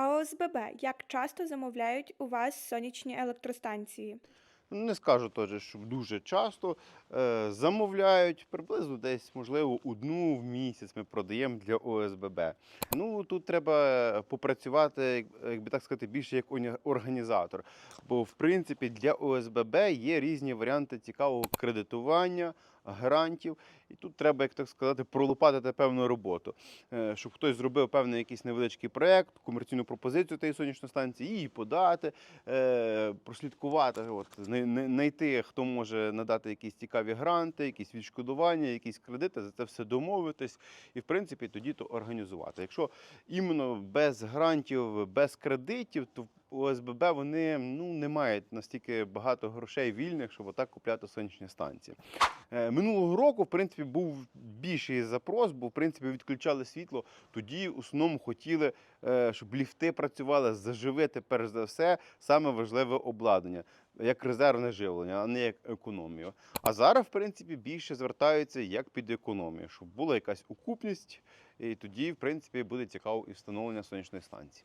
А ОСББ як часто замовляють у вас сонячні електростанції? Не скажу теж, що дуже часто замовляють приблизно десь, можливо, одну в місяць ми продаємо для ОСББ. Ну тут треба попрацювати, як- якби так сказати, більше як організатор. Бо в принципі для ОСББ є різні варіанти цікавого кредитування, грантів. І тут треба, як так сказати, пролопатити певну роботу, Е, щоб хтось зробив певний якийсь невеличкий проєкт, комерційну пропозицію тієї сонячної станції, її подати, е, прослідкувати, от, знай- знай- знайти, хто може надати якісь цікаві гранти, якісь відшкодування, якісь кредити, за це все домовитись і, в принципі, тоді то організувати. Якщо іменно без грантів, без кредитів, то ОСББ вони ну, не мають настільки багато грошей вільних, щоб отак купляти сонячні станції. Е, Минулого року, в принципі, був більший запрос, бо в принципі відключали світло. Тоді в основному хотіли, е, щоб ліфти працювали, заживити перш за все саме важливе обладнання, як резервне живлення, а не як економію. А зараз, в принципі, більше звертаються як під економію, щоб була якась окупність, і тоді, в принципі, буде цікаво і встановлення сонячної станції.